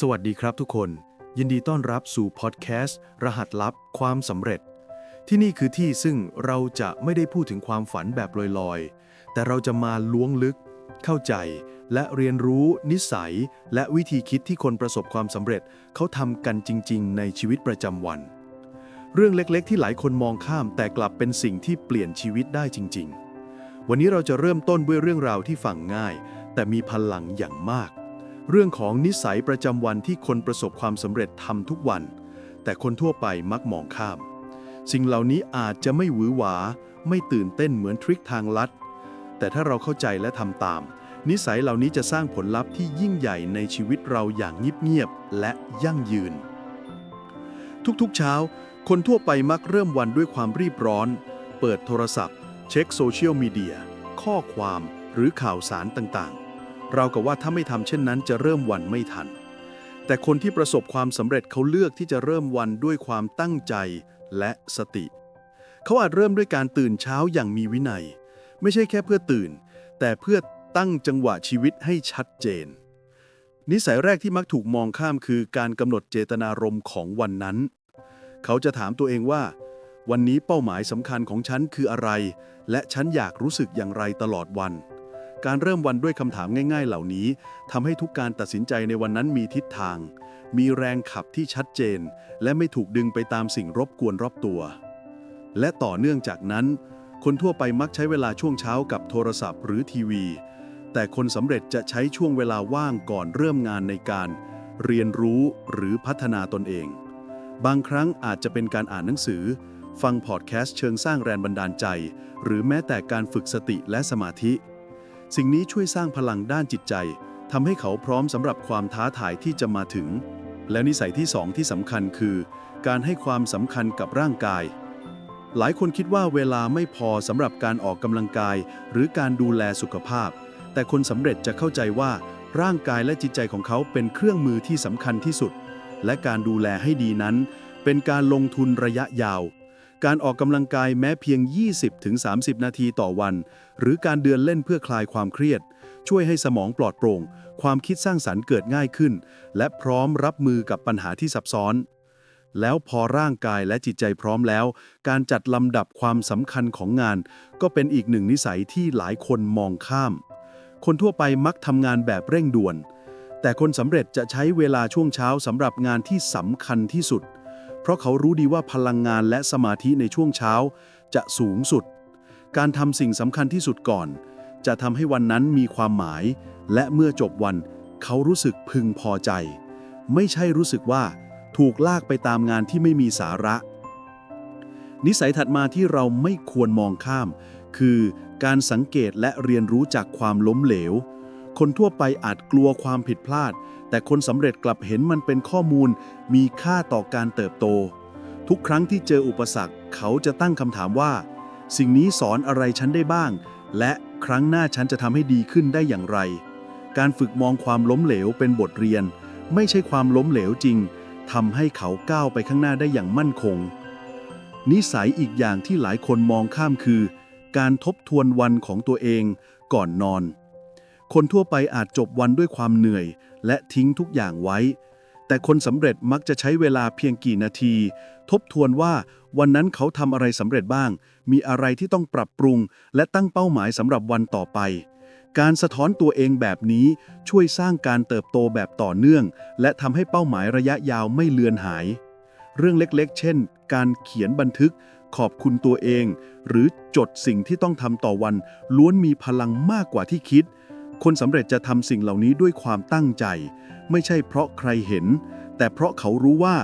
สวัสดีครับทุกคน ยินดีต้อนรับสู่พอดแคสต์ รหัสลับความสำเร็จ ที่นี่คือที่ซึ่งเราจะไม่ได้พูดถึงความฝันแบบลอยๆ แต่เราจะมาล้วงลึก เข้าใจ และเรียนรู้นิสัย และวิธีคิดที่คนประสบความสำเร็จ เขาทำกันจริง ๆ ในชีวิตประจำวัน เรื่องเล็กๆ ที่หลายคนมองข้ามแต่กลับเป็นสิ่งที่เปลี่ยนชีวิตได้จริง ๆ วันนี้เราจะเริ่มต้นด้วยเรื่องราวที่ฟังง่าย แต่มีพลังอย่างมาก เรื่องของนิสัยประจำวันที่คนประสบความสำเร็จทำทุกวัน แต่คนทั่วไปมักมองข้าม สิ่งเหล่านี้อาจจะไม่หวือหวา ไม่ตื่นเต้นเหมือนทริคทางลัด แต่ถ้าเราเข้าใจและทำตาม นิสัยเหล่านี้จะสร้างผลลัพธ์ที่ยิ่งใหญ่ในชีวิตเราอย่างเงียบๆและยั่งยืน ทุกๆเช้า คนทั่วไปมักเริ่มวันด้วยความรีบร้อน เปิดโทรศัพท์ เช็คโซเชียลมีเดียข้อความหรือข่าวสารต่างๆ เรากับว่าถ้าไม่ทำเช่นนั้นจะเริ่มวันไม่ทัน แต่คนที่ประสบความสำเร็จเขาเลือกที่จะเริ่มวันด้วยความตั้งใจและสติ เขาอาจเริ่มด้วยการตื่นเช้าอย่างมีวินัย ไม่ใช่แค่เพื่อตื่น แต่เพื่อตั้งจังหวะชีวิตให้ชัดเจน นิสัยแรกที่มักถูกมองข้ามคือการกำหนดเจตนารมณ์ของวันนั้น เขาจะถามตัวเองว่า วันนี้เป้าหมายสำคัญของฉันคืออะไร และฉันอยากรู้สึกอย่างไรตลอดวัน การเริ่มวันด้วยคำถามง่าย ๆ เหล่านี้ทำให้ทุกการตัดสินใจในวันนั้นมีทิศทาง มีแรงขับที่ชัดเจน และไม่ถูกดึงไปตามสิ่งรบกวนรอบตัว และต่อเนื่องจากนั้น คนทั่วไปมักใช้เวลาช่วงเช้ากับโทรศัพท์หรือทีวี แต่คนสำเร็จจะใช้ช่วงเวลาว่างก่อนเริ่มงานในการ เรียนรู้หรือพัฒนาตนเอง บางครั้งอาจจะเป็นการอ่านหนังสือ ฟังพอดแคสต์เชิงสร้างแรงบันดาลใจ หรือแม้แต่การฝึกสติและสมาธิ สิ่งนี้ช่วยสร้างพลังด้านจิตใจทำให้เขาพร้อมสำหรับความท้าทายที่จะมาถึง และนิสัยที่สองที่สำคัญคือ การให้ความสำคัญกับร่างกาย หลายคนคิดว่าเวลาไม่พอสำหรับการออกกำลังกาย หรือการดูแลสุขภาพ แต่คนสำเร็จจะเข้าใจว่า ร่างกายและจิตใจของเขาเป็นเครื่องมือที่สำคัญที่สุด และการดูแลให้ดีนั้น เป็นการลงทุนระยะยาว การออกกำลังกายแม้เพียง 20-30 นาทีต่อวัน หรือการเดินเล่นเพื่อคลายความเครียด ช่วยให้สมองปลอดโปร่ง ความคิดสร้างสรรค์เกิดง่ายขึ้น และพร้อมรับมือกับปัญหาที่ซับซ้อน แล้วพอร่างกายและจิตใจพร้อมแล้ว การจัดลำดับความสำคัญของงาน ก็เป็นอีกหนึ่งนิสัยที่หลายคนมองข้าม คนทั่วไปมักทำงานแบบเร่งด่วน แต่คนสำเร็จจะใช้เวลาช่วงเช้าสำหรับงานที่สำคัญที่สุด เพราะเขารู้ดีว่าพลังงานและสมาธิในช่วงเช้า จะสูงสุด การทำสิ่งสำคัญที่สุดก่อน จะทำให้วันนั้นมีความหมาย และเมื่อจบวันเขารู้สึกพึงพอใจ ไม่ใช่รู้สึกว่า ถูกลากไปตามงานที่ไม่มีสาระ นิสัยถัดมาที่เราไม่ควรมองข้าม คือการสังเกตและเรียนรู้จากความล้มเหลว คนทั่วไปอาจกลัวความผิดพลาด แต่คนสำเร็จกลับเห็นมันเป็นข้อมูล มีค่าต่อการเติบโต ทุกครั้งที่เจออุปสรรค เขาจะตั้งคำถามว่า สิ่งนี้สอนอะไรฉันได้บ้าง และครั้งหน้าฉันจะทำให้ดีขึ้นได้อย่างไร การฝึกมองความล้มเหลวเป็นบทเรียน ไม่ใช่ความล้มเหลวจริงทำให้เขาก้าวไปข้างหน้าได้อย่างมั่นคง นิสัยอีกอย่างที่หลายคนมองข้ามคือ การทบทวนวันของตัวเองก่อนนอน คนทั่วไปอาจจบวันด้วยความเหนื่อย และทิ้งทุกอย่างไว้ แต่คนสำเร็จมักจะใช้เวลาเพียงกี่นาที ทบทวนว่าวันนั้นเขาทำอะไรสำเร็จบ้าง มีอะไรที่ต้องปรับปรุง และตั้งเป้าหมายสำหรับวันต่อไป การสะท้อนตัวเองแบบนี้ช่วยสร้างการเติบโตแบบต่อเนื่อง และทำให้เป้าหมายระยะยาวไม่เลือนหาย เรื่องเล็กๆ เช่น การเขียนบันทึกขอบคุณตัวเอง หรือจดสิ่งที่ต้องทำต่อวัน ล้วนมีพลังมากกว่าที่คิด คนสำเร็จจะทำสิ่งเหล่านี้ด้วยความตั้งใจ ไม่ใช่เพราะใครเห็น แต่เพราะเขารู้ว่า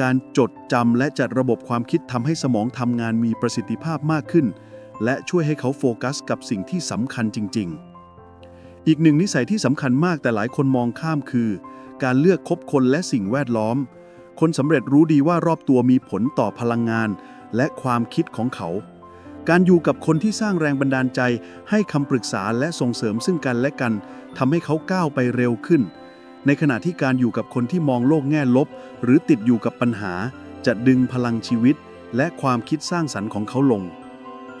การจดจำและจัดระบบความคิดทำให้สมองทำงานมีประสิทธิภาพมากขึ้น และช่วยให้เขาโฟกัสกับสิ่งที่สำคัญจริง ๆ อีกหนึ่งนิสัยที่สำคัญมากแต่หลายคนมองข้ามคือ การเลือกคบคนและสิ่งแวดล้อม คนสำเร็จรู้ดีว่ารอบตัวมีผลต่อพลังงาน และความคิดของเขา การอยู่กับคนที่สร้างแรงบันดาลใจ ให้คำปรึกษาและส่งเสริมซึ่งกันและกันทำให้เขาก้าวไปเร็วขึ้น ในขณะที่การอยู่กับคนที่มองโลกแง่ลบ หรือติดอยู่กับปัญหา จะดึงพลังชีวิต และความคิดสร้างสรรค์ของเขาลง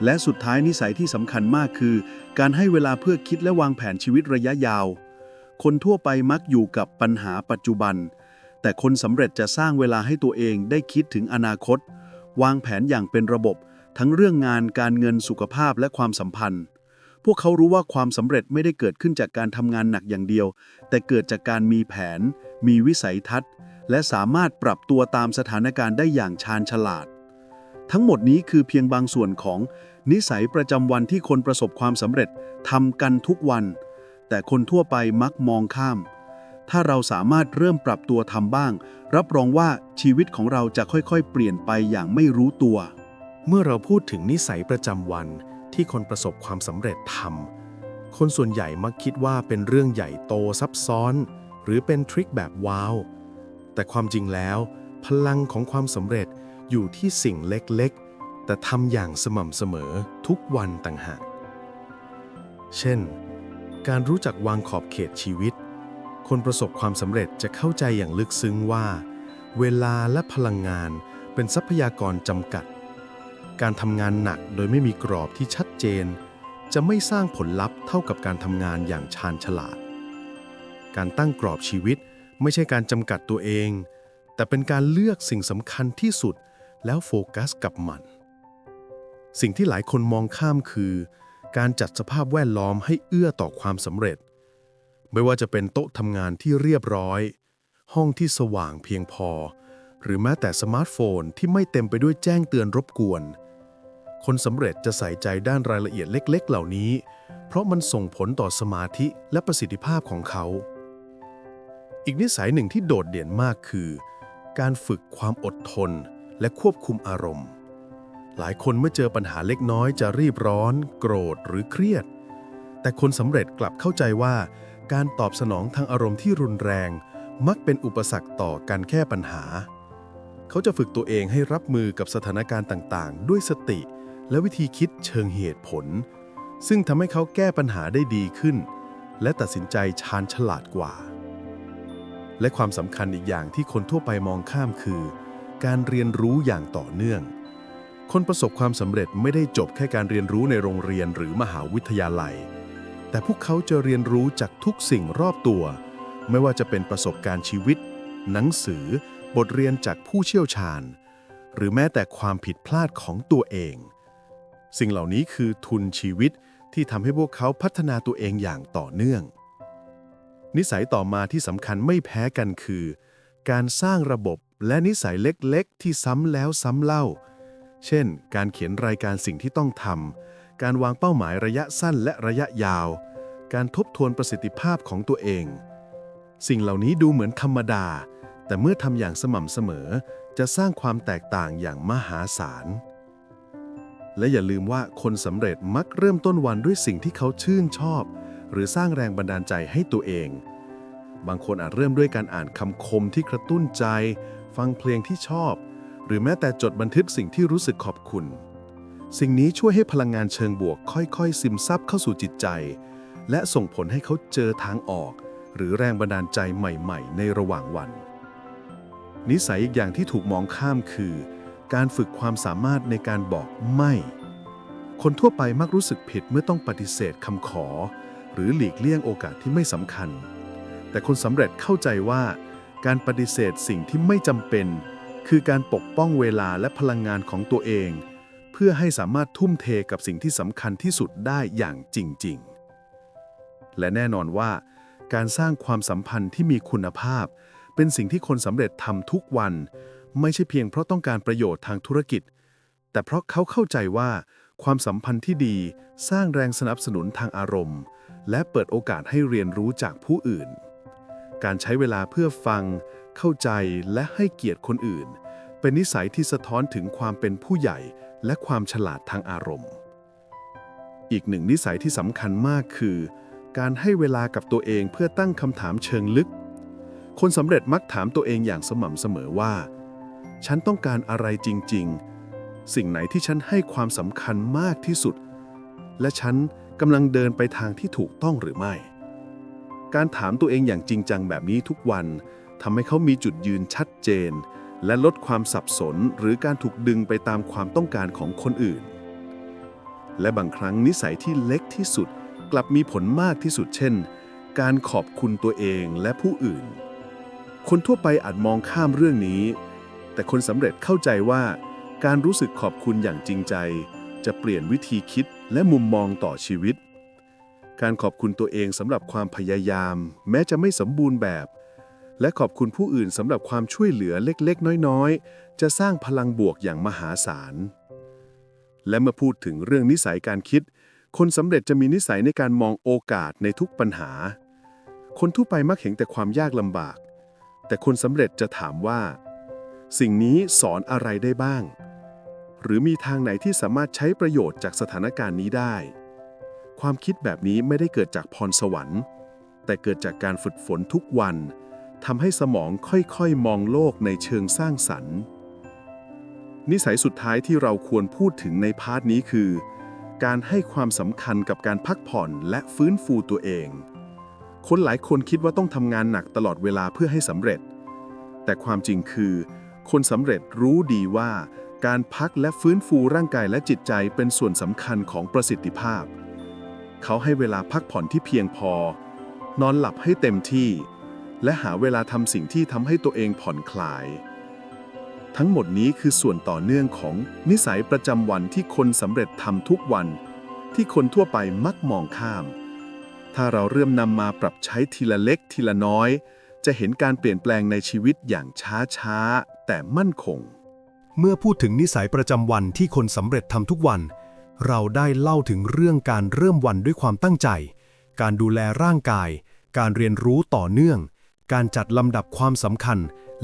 และสุดท้ายนิสัยที่สำคัญมากคือ การให้เวลาเพื่อคิดและวางแผนชีวิตระยะยาว คนทั่วไปมักอยู่กับปัญหาปัจจุบัน แต่คนสำเร็จจะสร้างเวลาให้ตัวเองได้คิดถึงอนาคต วางแผนอย่างเป็นระบบ ทั้งเรื่องงานการเงินสุขภาพและความสัมพันธ์ พวกเขารู้ว่าความสำเร็จไม่ได้เกิดขึ้นจากการทำงานหนักอย่างเดียว แต่เกิดจากการมีแผน มีวิสัยทัศน์ และสามารถปรับตัวตามสถานการณ์ได้อย่างชาญฉลาด ทั้งหมดนี้คือเพียงบางส่วนของนิสัยประจำวันที่คนประสบความสำเร็จทำกันทุกวัน แต่คนทั่วไปมักมองข้าม ถ้าเราสามารถเริ่มปรับตัวทำบ้าง รับรองว่าชีวิตของเราจะค่อยๆ เปลี่ยนไปอย่างไม่รู้ตัว เมื่อเราพูดถึงนิสัยประจำวันที่คนประสบความสำเร็จทำ คนส่วนใหญ่มักคิดว่าเป็นเรื่องใหญ่โตซับซ้อน หรือเป็นทริคแบบว้าว แต่ความจริงแล้ว พลังของความสำเร็จอยู่ที่สิ่งเล็กๆ แต่ทำอย่างสม่ำเสมอทุกวันต่างหาก เช่น การรู้จักวางขอบเขตชีวิต คนประสบความสำเร็จจะเข้าใจอย่างลึกซึ้งว่า เวลาและพลังงานเป็นทรัพยากรจำกัด การทำงานหนักโดยไม่มีกรอบที่ชัดเจน จะไม่สร้างผลลัพธ์เท่ากับการทำงานอย่างชาญฉลาด การตั้งกรอบชีวิตไม่ใช่การจำกัดตัวเอง แต่เป็นการเลือกสิ่งสำคัญที่สุดแล้วโฟกัสกับมัน สิ่งที่หลายคนมองข้ามคือ การจัดสภาพแวดล้อมให้เอื้อต่อความสำเร็จ ไม่ว่าจะเป็นโต๊ะทำงานที่เรียบร้อย ห้องที่สว่างเพียงพอ หรือแม้แต่สมาร์ทโฟนที่ไม่เต็มไปด้วยแจ้งเตือนรบกวน คนสำเร็จจะใส่ใจด้านรายละเอียดเล็ก ๆ เหล่านี้ เพราะมันส่งผลต่อสมาธิและประสิทธิภาพของเขา อีกนิสัยหนึ่งที่โดดเด่นมากคือ การฝึกความอดทนและควบคุมอารมณ์ หลายคนเมื่อเจอปัญหาเล็กน้อยจะรีบร้อน โกรธหรือเครียด แต่คนสำเร็จกลับเข้าใจว่า การตอบสนองทางอารมณ์ที่รุนแรง มักเป็นอุปสรรคต่อการแก้ปัญหา เขาจะฝึกตัวเองให้รับมือกับสถานการณ์ต่าง ๆ ด้วยสติ และวิธีคิดเชิงเหตุผล ซึ่งทำให้เขาแก้ปัญหาได้ดีขึ้น และตัดสินใจชาญฉลาดกว่า และความสำคัญอีกอย่างที่คนทั่วไปมองข้ามคือ การเรียนรู้อย่างต่อเนื่อง คนประสบความสำเร็จไม่ได้จบแค่การเรียนรู้ในโรงเรียนหรือมหาวิทยาลัย แต่พวกเขาจะเรียนรู้จากทุกสิ่งรอบตัว ไม่ว่าจะเป็นประสบการณ์ชีวิต หนังสือบทเรียนจากผู้เชี่ยวชาญ หรือแม้แต่ความผิดพลาดของตัวเอง สิ่งเหล่านี้คือทุนชีวิตที่ทำให้พวกเขาพัฒนาตัวเองอย่างต่อเนื่อง นิสัยต่อมาที่สำคัญไม่แพ้กันคือ การสร้างระบบและนิสัยเล็กๆ ที่ซ้ำแล้วซ้ำเล่า เช่น การเขียนรายการสิ่งที่ต้องทำการวางเป้าหมายระยะสั้นและระยะยาว การทบทวนประสิทธิภาพของตัวเอง สิ่งเหล่านี้ดูเหมือนธรรมดา แต่เมื่อทำอย่างสม่ำเสมอ จะสร้างความแตกต่างอย่างมหาศาล และอย่าลืมว่าคนสำเร็จมักเริ่มต้นวันด้วยสิ่งที่เขาชื่นชอบ หรือสร้างแรงบันดาลใจให้ตัวเอง บางคนอาจเริ่มด้วยการอ่านคำคมที่กระตุ้นใจ ฟังเพลงที่ชอบ หรือแม้แต่จดบันทึกสิ่งที่รู้สึกขอบคุณ สิ่งนี้ช่วยให้พลังงานเชิงบวก ค่อยๆ ซึมซับเข้าสู่จิตใจ และส่งผลให้เขาเจอทางออก หรือแรงบันดาลใจใหม่ ๆ ในระหว่างวัน นิสัยอีกอย่างที่ถูกมองข้ามคือ การฝึกความสามารถในการบอกไม่ คนทั่วไปมักรู้สึกผิดเมื่อต้องปฏิเสธคำขอ หรือหลีกเลี่ยงโอกาสที่ไม่สำคัญ แต่คนสำเร็จเข้าใจว่า การปฏิเสธสิ่งที่ไม่จำเป็น คือการปกป้องเวลาและพลังงานของตัวเอง เพื่อให้สามารถทุ่มเทกับสิ่งที่สำคัญที่สุดได้อย่างจริง ๆ และแน่นอนว่า การสร้างความสัมพันธ์ที่มีคุณภาพ เป็นสิ่งที่คนสำเร็จทำทุกวัน ไม่ใช่เพียงเพราะต้องการประโยชน์ทางธุรกิจ แต่เพราะเขาเข้าใจว่า ความสัมพันธ์ที่ดีสร้างแรงสนับสนุนทางอารมณ์ และเปิดโอกาสให้เรียนรู้จากผู้อื่น การใช้เวลาเพื่อฟัง เข้าใจและให้เกียรติคนอื่น เป็นนิสัยที่สะท้อนถึงความเป็นผู้ใหญ่ และความฉลาดทางอารมณ์ อีกหนึ่งนิสัยที่สำคัญมากคือ การให้เวลากับตัวเองเพื่อตั้งคำถามเชิงลึกคนสำเร็จมักถามตัวเองอย่างสม่ำเสมอว่า ฉันต้องการอะไรจริง ๆ สิ่งไหนที่ฉันให้ความสำคัญมากที่สุด และฉันกำลังเดินไปทางที่ถูกต้องหรือไม่ การถามตัวเองอย่างจริงจังแบบนี้ทุกวันทำให้เขามีจุดยืนชัดเจน และลดความสับสนหรือการถูกดึงไปตามความต้องการของคนอื่น และบางครั้งนิสัยที่เล็กที่สุดกลับมีผลมากที่สุดเช่น การขอบคุณตัวเองและผู้อื่น คนทั่วไปอาจมองข้ามเรื่องนี้ แต่คนสำเร็จเข้าใจว่า การรู้สึกขอบคุณอย่างจริงใจ จะเปลี่ยนวิธีคิดและมุมมองต่อชีวิต การขอบคุณตัวเองสำหรับความพยายาม แม้จะไม่สมบูรณ์แบบ และขอบคุณผู้อื่นสำหรับความช่วยเหลือเล็กๆ น้อยๆ จะสร้างพลังบวกอย่างมหาศาล และเมื่อพูดถึงเรื่องนิสัยการคิด คนสำเร็จจะมีนิสัยในการมองโอกาสในทุกปัญหา คนทั่วไปมักเห็นแต่ความยากลำบาก แต่คนสำเร็จจะถามว่า สิ่งนี้สอนอะไรได้บ้าง หรือมีทางไหนที่สามารถใช้ประโยชน์จากสถานการณ์นี้ได้ ความคิดแบบนี้ไม่ได้เกิดจากพรสวรรค์ แต่เกิดจากการฝึกฝนทุกวันทำให้สมองค่อยๆ มองโลกในเชิงสร้างสรรค์ นิสัยสุดท้ายที่เราควรพูดถึงในพาร์ทนี้คือ การให้ความสำคัญกับการพักผ่อนและฟื้นฟูตัวเอง คนหลายคนคิดว่าต้องทำงานหนักตลอดเวลาเพื่อให้สำเร็จ แต่ความจริงคือ คนสำเร็จรู้ดีว่า การพักและฟื้นฟูร่างกายและจิตใจเป็นส่วนสำคัญของประสิทธิภาพ เขาให้เวลาพักผ่อนที่เพียงพอ นอนหลับให้เต็มที่ และหาเวลาทำสิ่งที่ทำให้ตัวเองผ่อนคลาย ทั้งหมดนี้คือส่วนต่อเนื่องของนิสัยประจำวันที่คนสำเร็จทำทุกวัน ที่คนทั่วไปมักมองข้าม ถ้าเราเริ่มนำมาปรับใช้ทีละเล็กทีละน้อยจะเห็นการเปลี่ยนแปลงในชีวิตอย่างช้าๆ แต่มั่นคง เมื่อพูดถึงนิสัยประจำวันที่คนสำเร็จทำทุกวัน เราได้เล่าถึงเรื่องการเริ่มวันด้วยความตั้งใจ การดูแลร่างกาย การเรียนรู้ต่อเนื่อง การจัดลำดับความสำคัญ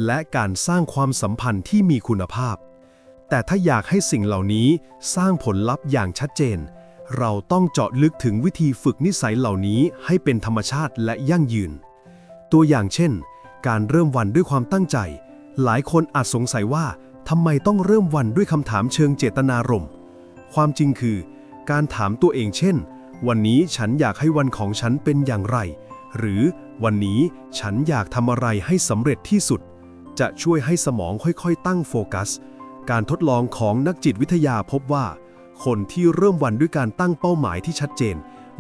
และการสร้างความสัมพันธ์ที่มีคุณภาพ แต่ถ้าอยากให้สิ่งเหล่านี้สร้างผลลัพธ์อย่างชัดเจน เราต้องเจาะลึกถึงวิธีฝึกนิสัยเหล่านี้ให้เป็นธรรมชาติและยั่งยืน ตัวอย่างเช่น การเริ่มวันด้วยความตั้งใจ หลายคนอาจสงสัยว่าทำไมต้องเริ่มวันด้วยคำถามเชิงเจตนารมณ์ ความจริงคือ การถามตัวเองเช่น วันนี้ฉันอยากให้วันของฉันเป็นอย่างไร หรือวันนี้ฉันอยากทำอะไรให้สำเร็จที่สุด จะช่วยให้สมองค่อยๆ ตั้งโฟกัส การทดลองของนักจิตวิทยาพบว่า คนที่เริ่มวันด้วยการตั้งเป้าหมายที่ชัดเจน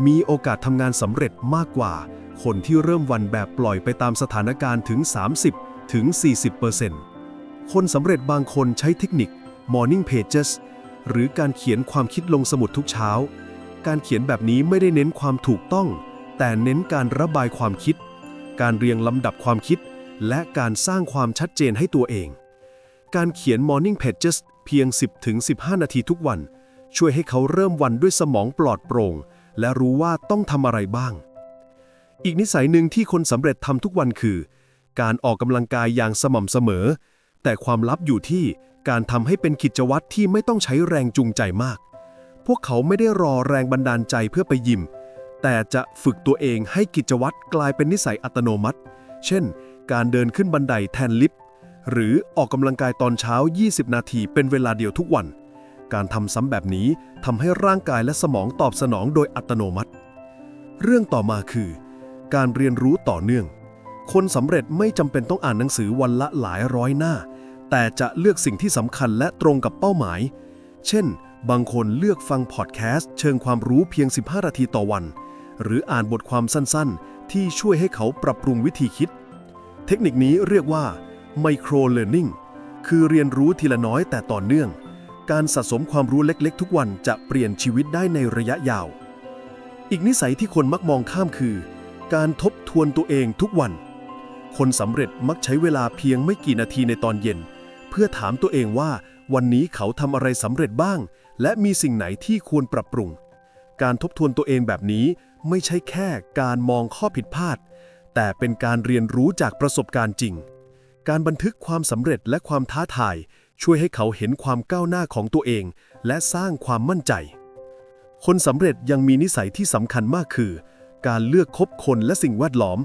มีโอกาสทำงานสำเร็จมากกว่า คนที่เริ่มวันแบบปล่อยไปตามสถานการณ์ถึง 30 ถึง 40%คนสำเร็จบางคนใช้เทคนิค Morning Pages หรือการเขียนความคิดลงสมุดทุกเช้า การเขียนแบบนี้ไม่ได้เน้นความถูกต้อง แต่เน้นการระบายความคิด การเรียงลำดับความคิด และการสร้างความชัดเจนให้ตัวเอง การเขียน Morning Pages เพียง 10-15 นาทีทุกวัน ช่วยให้เขาเริ่มวันด้วยสมองปลอดโปร่ง และรู้ว่าต้องทำอะไรบ้าง อีกนิสัยหนึ่งที่คนสำเร็จทำทุกวันคือ การออกกำลังกายอย่างสม่ำเสมอ แต่ความลับอยู่ที่การทำให้เป็นกิจวัตรที่ไม่ต้องใช้แรงจูงใจมาก พวกเขาไม่ได้รอแรงบันดาลใจเพื่อไปยิม แต่จะฝึกตัวเองให้กิจวัตรกลายเป็นนิสัยอัตโนมัติ เช่น การเดินขึ้นบันไดแทนลิฟต์หรือออกกำลังกายตอนเช้า 20 นาทีเป็นเวลาเดียวทุกวัน การทำซ้ำแบบนี้ทำให้ร่างกายและสมองตอบสนองโดยอัตโนมัติ เรื่องต่อมาคือ การเรียนรู้ต่อเนื่อง คนสำเร็จไม่จำเป็นต้องอ่านหนังสือวันละหลายร้อยหน้า แต่จะเลือกสิ่งที่สำคัญและตรงกับเป้าหมาย เช่น บางคนเลือกฟังพอดแคสต์เชิงความรู้เพียง 15 นาทีต่อวัน หรืออ่านบทความสั้นๆ ที่ช่วยให้เขาปรับปรุงวิธีคิด เทคนิคนี้เรียกว่า micro learning คือเรียนรู้ทีละน้อยแต่ต่อเนื่อง การสะสมความรู้เล็กๆ ทุกวันจะเปลี่ยนชีวิตได้ในระยะยาว อีกนิสัยที่คนมักมองข้ามคือ การทบทวนตัวเองทุกวัน คนสำเร็จมักใช้เวลาเพียงไม่กี่นาทีในตอนเย็น เพื่อถามตัวเองว่าวันนี้เขาทำอะไรสำเร็จบ้าง และมีสิ่งไหนที่ควรปรับปรุง การทบทวนตัวเองแบบนี้ไม่ใช่แค่การมองข้อผิดพลาด แต่เป็นการเรียนรู้จากประสบการณ์จริง การบันทึกความสำเร็จและความท้าทาย ช่วยให้เขาเห็นความก้าวหน้าของตัวเอง และสร้างความมั่นใจ คนสำเร็จยังมีนิสัยที่สำคัญมากคือ การเลือกคบคนและสิ่งแวดล้อม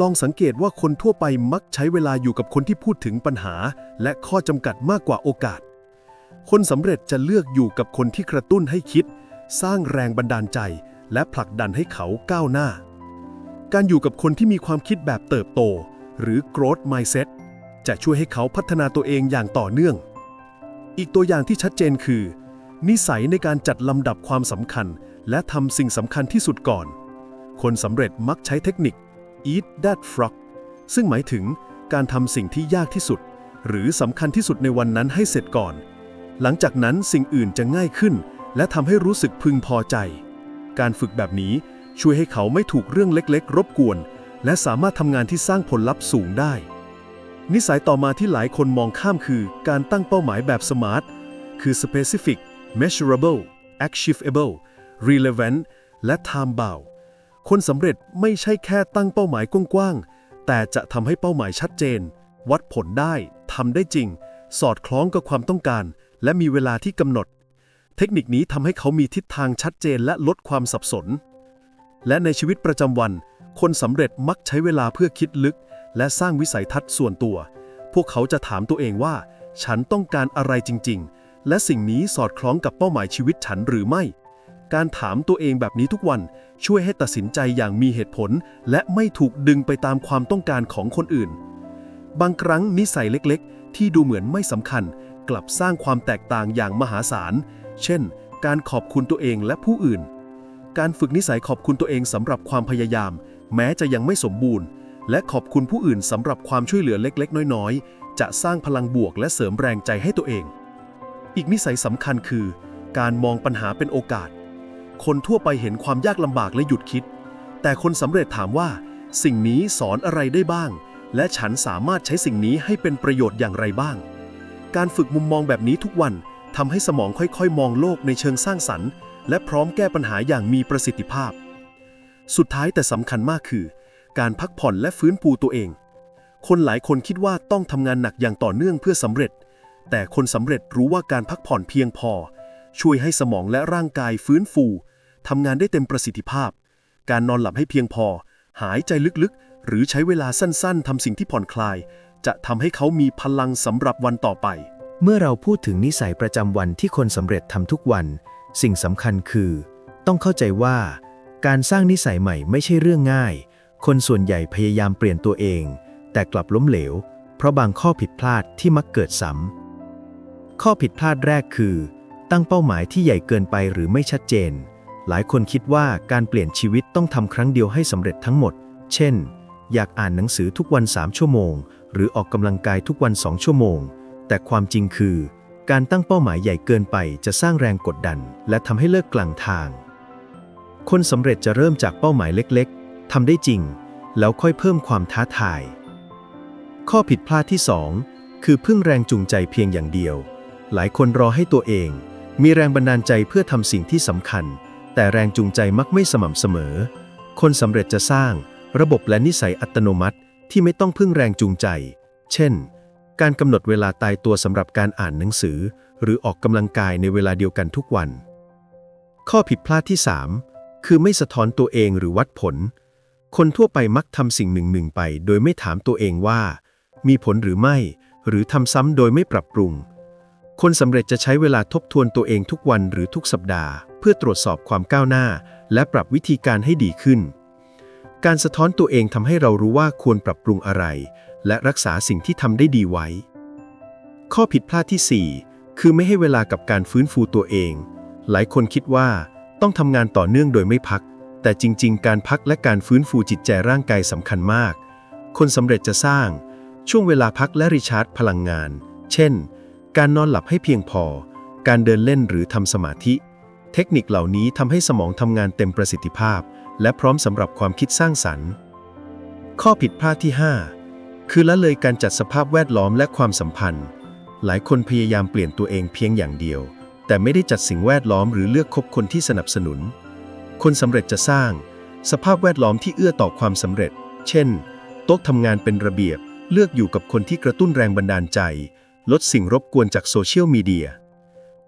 ลองสังเกตว่าคนทั่วไปมักใช้เวลาอยู่กับคนที่พูดถึงปัญหา และข้อจำกัดมากกว่าโอกาส คนสำเร็จจะเลือกอยู่กับคนที่กระตุ้นให้คิด สร้างแรงบันดาลใจ และผลักดันให้เขาก้าวหน้า การอยู่กับคนที่มีความคิดแบบเติบโต หรือ growth mindset จะช่วยให้เขาพัฒนาตัวเองอย่างต่อเนื่อง อีกตัวอย่างที่ชัดเจนคือ นิสัยในการจัดลำดับความสำคัญ และทำสิ่งสำคัญที่สุดก่อน คนสำเร็จมักใช้เทคนิค eat that frog ซึ่งหมายถึงการทำสิ่งที่ยากที่สุด หรือสำคัญที่สุดในวันนั้นให้เสร็จก่อน หลังจากนั้นสิ่งอื่นจะง่ายขึ้น และทำให้รู้สึกพึงพอใจ การฝึกแบบนี้ช่วยให้เขาไม่ถูกเรื่องเล็กๆ รบกวน และสามารถทำงานที่สร้างผลลัพธ์สูงได้ นิสัยต่อมาที่หลายคนมองข้ามคือการตั้งเป้าหมายแบบสมาร์ทคือ specific measurable achievable relevant และ time bound คนสำเร็จไม่ใช่แค่ตั้งเป้าหมายกว้างๆ แต่จะทำให้เป้าหมายชัดเจน วัดผลได้ทำได้จริง สอดคล้องกับความต้องการ และมีเวลาที่กำหนด เทคนิคนี้ทำให้เขามีทิศทางชัดเจนและลดความสับสน และในชีวิตประจำวัน คนสำเร็จมักใช้เวลาเพื่อคิดลึก และสร้างวิสัยทัศน์ส่วนตัว พวกเขาจะถามตัวเองว่า ฉันต้องการอะไรจริง ๆ และสิ่งนี้สอดคล้องกับเป้าหมายชีวิตฉันหรือไม่ การถามตัวเองแบบนี้ทุกวันช่วยให้ตัดสินใจอย่างมีเหตุผล และไม่ถูกดึงไปตามความต้องการของคนอื่น บางครั้งนิสัยเล็กๆ ที่ดูเหมือนไม่สำคัญ กลับสร้างความแตกต่างอย่างมหาศาล เช่น การขอบคุณตัวเองและผู้อื่น การฝึกนิสัยขอบคุณตัวเองสำหรับความพยายาม แม้จะยังไม่สมบูรณ์ และขอบคุณผู้อื่นสำหรับความช่วยเหลือเล็กๆ น้อยๆ จะสร้างพลังบวกและเสริมแรงใจให้ตัวเอง อีกนิสัยสำคัญคือ การมองปัญหาเป็นโอกาส คนทั่วไปเห็นความยากลำบากและหยุดคิด แต่คนสำเร็จถามว่า สิ่งนี้สอนอะไรได้บ้าง และฉันสามารถใช้สิ่งนี้ให้เป็นประโยชน์อย่างไรบ้าง การฝึกมุมมองแบบนี้ทุกวันทำให้สมองค่อยๆ มองโลกในเชิงสร้างสรรค์ และพร้อมแก้ปัญหาอย่างมีประสิทธิภาพ สุดท้ายแต่สำคัญมากคือ การพักผ่อนและฟื้นฟูตัวเอง คนหลายคนคิดว่าต้องทำงานหนักอย่างต่อเนื่องเพื่อสำเร็จ แต่คนสำเร็จรู้ว่าการพักผ่อนเพียงพอ ช่วยให้สมองและร่างกายฟื้นฟู ทำงานได้เต็มประสิทธิภาพ การนอนหลับให้เพียงพอ หายใจลึกๆ หรือใช้เวลาสั้นๆทำสิ่งที่ผ่อนคลาย จะทำให้เขามีพลังสำหรับวันต่อไป เมื่อเราพูดถึงนิสัยประจำวันที่คนสำเร็จทำทุกวัน สิ่งสำคัญคือ ต้องเข้าใจว่า การสร้างนิสัยใหม่ไม่ใช่เรื่องง่าย คนส่วนใหญ่พยายามเปลี่ยนตัวเอง แต่กลับล้มเหลว เพราะบางข้อผิดพลาดที่มักเกิดซ้ำข้อผิดพลาดแรกคือ ตั้งเป้าหมายที่ใหญ่เกินไปหรือไม่ชัดเจน หลายคนคิดว่าการเปลี่ยนชีวิตต้องทำครั้งเดียวให้สำเร็จทั้งหมด เช่น อยากอ่านหนังสือทุกวัน 3 ชั่วโมง หรือออกกำลังกายทุกวัน 2 ชั่วโมง แต่ความจริงคือ การตั้งเป้าหมายใหญ่เกินไปจะสร้างแรงกดดัน และทำให้เลิกกลางทาง คนสำเร็จจะเริ่มจากเป้าหมายเล็กๆทำได้จริง แล้วค่อยเพิ่มความท้าทาย ข้อผิดพลาดที่ 2 คือพึ่งแรงจูงใจเพียงอย่างเดียว หลายคนรอให้ตัวเอง มีแรงบันดาลใจเพื่อทำสิ่งที่สำคัญ แต่แรงจูงใจมักไม่สม่ำเสมอ คนสำเร็จจะสร้างระบบและนิสัยอัตโนมัติที่ไม่ต้องพึ่งแรงจูงใจ เช่น การกำหนดเวลาตายตัวสำหรับการอ่านหนังสือ หรือออกกำลังกายในเวลาเดียวกันทุกวัน ข้อผิดพลาดที่ 3 คือไม่สะท้อนตัวเองหรือวัดผล คนทั่วไปมักทำสิ่งหนึ่งหนึ่งไป โดยไม่ถามตัวเองว่า มีผลหรือไม่ หรือทำซ้ำโดยไม่ปรับปรุง คนสำเร็จจะใช้เวลาทบทวนตัวเองทุกวันหรือทุกสัปดาห์ เพื่อตรวจสอบความก้าวหน้า และปรับวิธีการให้ดีขึ้น การสะท้อนตัวเองทำให้เรารู้ว่าควรปรับปรุงอะไร และรักษาสิ่งที่ทำได้ดีไว้ ข้อผิดพลาดที่ 4 คือไม่ให้เวลากับการฟื้นฟูตัวเอง หลายคนคิดว่าต้องทำงานต่อเนื่องโดยไม่พัก แต่จริง ๆ การพักและการฟื้นฟูจิตใจร่างกายสำคัญมาก คนสำเร็จจะสร้าง ช่วงเวลาพักและรีชาร์จพลังงาน เช่น การนอนหลับให้เพียงพอ การเดินเล่นหรือทำสมาธิ เทคนิคเหล่านี้ทำให้สมองทำงานเต็มประสิทธิภาพ และพร้อมสำหรับความคิดสร้างสรรค์ ข้อผิดพลาดที่ 5 คือละเลยการจัดสภาพแวดล้อมและความสัมพันธ์ หลายคนพยายามเปลี่ยนตัวเองเพียงอย่างเดียว แต่ไม่ได้จัดสิ่งแวดล้อมหรือเลือกคบคนที่สนับสนุน คนสำเร็จจะสร้าง สภาพแวดล้อมที่เอื้อต่อความสำเร็จ เช่น โต๊ะทำงานเป็นระเบียบ เลือกอยู่กับคนที่กระตุ้นแรงบันดาลใจ ลดสิ่งรบกวนจากโซเชียลมีเดีย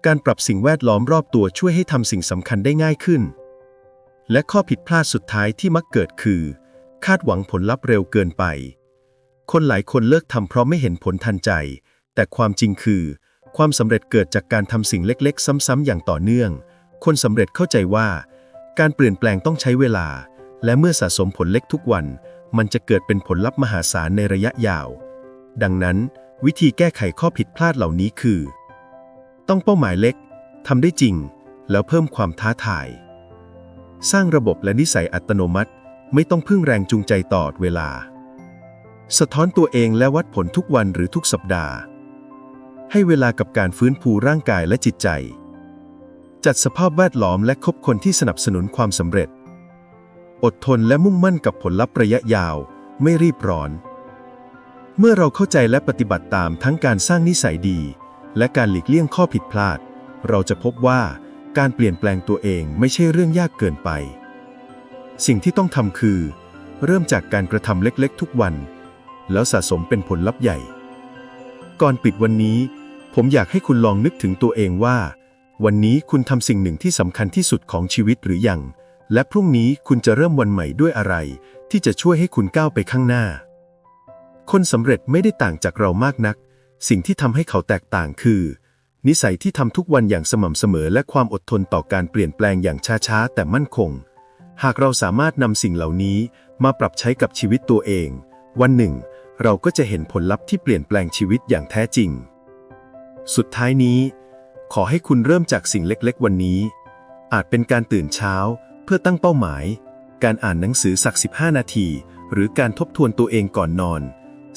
การปรับสิ่งแวดล้อมรอบตัวช่วยให้ทำสิ่งสำคัญได้ง่ายขึ้น และข้อผิดพลาดสุดท้ายที่มักเกิดคือ คาดหวังผลลัพธ์เร็วเกินไป คนหลายคนเลิกทำเพราะไม่เห็นผลทันใจ แต่ความจริงคือ ความสำเร็จเกิดจากการทำสิ่งเล็กๆ ซ้ำๆอย่างต่อเนื่อง คนสำเร็จเข้าใจว่า การเปลี่ยนแปลงต้องใช้เวลา และเมื่อสะสมผลเล็กทุกวัน มันจะเกิดเป็นผลลัพธ์มหาศาลในระยะยาว ดังนั้น วิธีแก้ไขข้อผิดพลาดเหล่านี้คือ ต้องเป้าหมายเล็กทำได้จริง แล้วเพิ่มความท้าทาย สร้างระบบและนิสัยอัตโนมัติ ไม่ต้องพึ่งแรงจูงใจตลอดเวลา สะท้อนตัวเองและวัดผลทุกวันหรือทุกสัปดาห์ ให้เวลากับการฟื้นฟูร่างกายและจิตใจ จัดสภาพแวดล้อมและคบคนที่สนับสนุนความสำเร็จ อดทนและมุ่งมั่นกับผลลัพธ์ระยะยาว ไม่รีบร้อน เมื่อเราเข้าใจและปฏิบัติตามทั้งการสร้างนิสัยดี และการหลีกเลี่ยงข้อผิดพลาด เราจะพบว่าการเปลี่ยนแปลงตัวเองไม่ใช่เรื่องยากเกินไป สิ่งที่ต้องทำคือ เริ่มจากการกระทำเล็กๆ ทุกวัน แล้วสะสมเป็นผลลัพธ์ใหญ่ ก่อนปิดวันนี้ ผมอยากให้คุณลองนึกถึงตัวเองว่า วันนี้คุณทำสิ่งหนึ่งที่สำคัญที่สุดของชีวิตหรือยัง และพรุ่งนี้คุณจะเริ่มวันใหม่ด้วยอะไร ที่จะช่วยให้คุณก้าวไปข้างหน้า คนสำเร็จไม่ได้ต่างจากเรามากนัก สิ่งที่ทำให้เขาแตกต่างคือ นิสัยที่ทำทุกวันอย่างสม่ำเสมอและความอดทนต่อการเปลี่ยนแปลงอย่างช้าๆ แต่มั่นคง หากเราสามารถนำสิ่งเหล่านี้มาปรับใช้กับชีวิตตัวเอง วันหนึ่ง เราก็จะเห็นผลลัพธ์ที่เปลี่ยนแปลงชีวิตอย่างแท้จริง สุดท้ายนี้ ขอให้คุณเริ่มจากสิ่งเล็กๆ วันนี้ อาจเป็นการตื่นเช้า เพื่อตั้งเป้าหมาย การอ่านหนังสือสัก 15 นาที หรือการทบทวนตัวเองก่อนนอน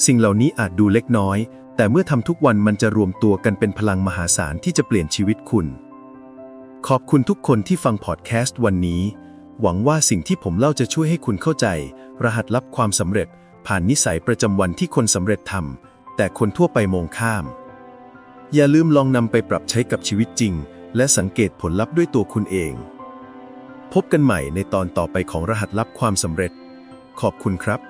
สิ่งเหล่านี้อาจดูเล็กน้อย แต่เมื่อทำทุกวันมันจะรวมตัวกันเป็นพลังมหาศาลที่จะเปลี่ยนชีวิตคุณ ขอบคุณทุกคนที่ฟังพอดแคสต์วันนี้ หวังว่าสิ่งที่ผมเล่าจะช่วยให้คุณเข้าใจ รหัสลับความสำเร็จ ผ่านนิสัยประจำวันที่คนสำเร็จทำแต่คนทั่วไปมองข้าม อย่าลืมลองนำไปปรับใช้กับชีวิตจริง และสังเกตผลลัพธ์ด้วยตัวคุณเอง พบกันใหม่ในตอนต่อไปของรหัสลับความสำเร็จ ขอบคุณครับ